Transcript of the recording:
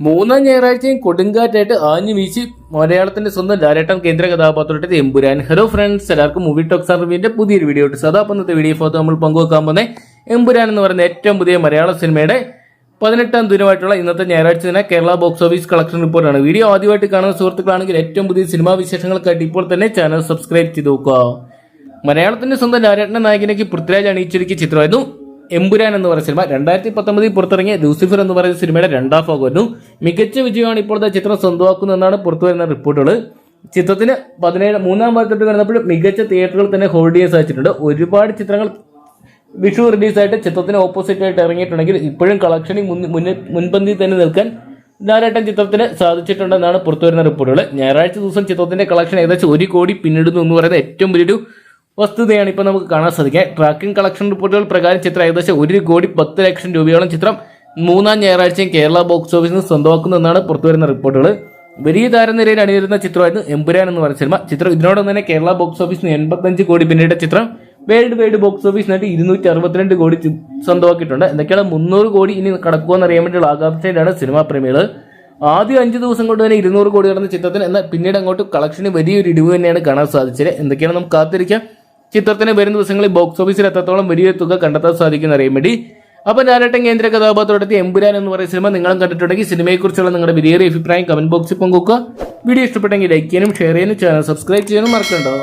മൂന്നാം ഞായറാഴ്ചയും കൊടുങ്കാറ്റായിട്ട് ആഞ്ഞു വീശി മലയാളത്തിന്റെ സ്വന്തം ലാലേട്ടൻ കേന്ദ്ര കഥാപാത്രത്തെ എമ്പുരാൻ. ഹലോ ഫ്രണ്ട്സ് എല്ലാവർക്കും മൂവി ടോക്സ് അറിവിന്റെ പുതിയൊരു വീഡിയോ ഇട്ട് സദാ ഇന്നത്തെ വീഡിയോ ഫോട്ടോ നമ്മൾ പങ്കുവെക്കാൻ പോകുന്ന എമ്പുരാൻ എന്ന് പറയുന്ന ഏറ്റവും പുതിയ മലയാള സിനിമയുടെ പതിനെട്ടാം ദിനമായിട്ടുള്ള ഇന്നത്തെ ഞായറാഴ്ച തന്നെ കേരള ബോക്സ് ഓഫീസ് കളക്ഷൻ റിപ്പോർട്ടാണ് വീഡിയോ ആദ്യമായിട്ട് കാണുന്ന സുഹൃത്തുക്കളാണെങ്കിൽ ഏറ്റവും പുതിയ സിനിമാ വിശേഷങ്ങൾക്കായിട്ട് ഇപ്പോൾ തന്നെ ചാനൽ സബ്സ്ക്രൈബ് ചെയ്ത് നോക്കുക. മലയാളത്തിന്റെ സ്വന്തം ലാലേട്ടൻ നായകനേക്ക് പൃഥ്വിരാജ് അണിയിച്ചൊരുക്കിയ ചിത്രമായിരുന്നു എമ്പുരാൻ എന്ന് പറയുന്ന സിനിമ. രണ്ടായിരത്തി പത്തൊമ്പതിൽ പുറത്തിറങ്ങിയ ലൂസിഫർ എന്ന് പറയുന്ന സിനിമയുടെ രണ്ടാം ഭാഗമായിരുന്നു മികച്ച വിജയമാണ് ഇപ്പോഴത്തെ ചിത്രം സ്വന്തമാക്കുന്നതെന്നാണ് പുറത്തുവരുന്ന റിപ്പോർട്ടുകൾ ചിത്രത്തിന് പതിനേഴ് മൂന്നാം ഭാഗത്തോട്ട് വരുന്നപ്പോൾ മികച്ച തിയേറ്ററുകൾ തന്നെ ഹോൾഡ് ചെയ്യാൻ സാധിച്ചിട്ടുണ്ട്. ഒരുപാട് ചിത്രങ്ങൾ വിഷു റിലീസായിട്ട് ചിത്രത്തിന് ഓപ്പോസിറ്റ് ആയിട്ട് ഇറങ്ങിയിട്ടുണ്ടെങ്കിൽ ഇപ്പോഴും കളക്ഷനിൽ മുൻപന്തി തന്നെ നിൽക്കാൻ ധാരാട്ടം ചിത്രത്തിന് സാധിച്ചിട്ടുണ്ടെന്നാണ് പുറത്തുവരുന്ന റിപ്പോർട്ടുകൾ ഞായറാഴ്ച ദിവസം ചിത്രത്തിന്റെ കളക്ഷൻ ഏകദേശം ഒരു കോടി പിന്നിടുന്നു എന്ന് പറയുന്ന ഏറ്റവും വലിയൊരു വസ്തുതയാണ് ഇപ്പോൾ നമുക്ക് കാണാൻ സാധിക്കുക. ട്രാക്കിംഗ് കളക്ഷൻ റിപ്പോർട്ടുകൾ പ്രകാരം ചിത്രം ഏകദേശം ഒരു കോടി പത്ത് ലക്ഷം രൂപയോളം ചിത്രം മൂന്നാം ഞായറാഴ്ചയും കേരള ബോക്സ് ഓഫീസിൽ നിന്ന് സ്വന്തമാക്കുന്നതെന്നാണ് പുറത്തുവരുന്ന റിപ്പോർട്ടുകൾ വലിയ താരനിരയിൽ അണിനിരുന്ന ചിത്രമായിരുന്നു എമ്പുരാൻ എന്ന് പറഞ്ഞ സിനിമ. ചിത്രം ഇതിനോടൊപ്പം തന്നെ കേരള ബോക്സ് ഓഫീസിന് എൺപത്തഞ്ച് കോടി പിന്നീട് ചിത്രം. വേൾഡ് വൈഡ് ബോക്സ് ഓഫീസ് നേടി ഇരുന്നൂറ്റി അറുപത്തിരണ്ട് കോടി സ്വന്തമാക്കിയിട്ടുണ്ട്. എന്തൊക്കെയാണ് മുന്നൂറ് കോടി ഇനി കടക്കുമെന്ന് അറിയാൻ വേണ്ടിയുള്ള ആകാംക്ഷയിലാണ് സിനിമാ പ്രേമികൾ ആദ്യം അഞ്ച് ദിവസം കൊണ്ട് തന്നെ ഇരുന്നൂറ് കോടി നടന്ന ചിത്രത്തിന് എന്നാൽ പിന്നീട് അങ്ങോട്ട് കളക്ഷന് വലിയൊരു ഇടിവ് തന്നെയാണ് കാണാൻ സാധിച്ചത്. എന്തൊക്കെയാണ് നമുക്ക് കാത്തിരിക്കാം. ചിത്രത്തിന് വരും ദിവസങ്ങളിൽ ബോക്സ് ഓഫീസിൽ എത്രത്തോളം വലിയ തുക കണ്ടെത്താൻ സാധിക്കുന്ന വേണ്ടി. അപ്പൊ ലാലേട്ടൻ കേന്ദ്ര കഥാപാത്രത്തെ എമ്പുരാൻ എന്ന് പറയുന്ന സിനിമ നിങ്ങളും കണ്ടിട്ടുണ്ടെങ്കിൽ സിനിമയെക്കുറിച്ചുള്ള നിങ്ങളുടെ വലിയ അഭിപ്രായം കമന്റ് ബോക്സിൽ പങ്കുവെക്കുക. വീഡിയോ ഇഷ്ടപ്പെട്ടെങ്കിൽ ലൈക്ക് ചെയ്യാനും ഷെയർ ചെയ്യാനും ചാനൽ സബ്സ്ക്രൈബ് ചെയ്യാനും മറക്കണ്ടോ.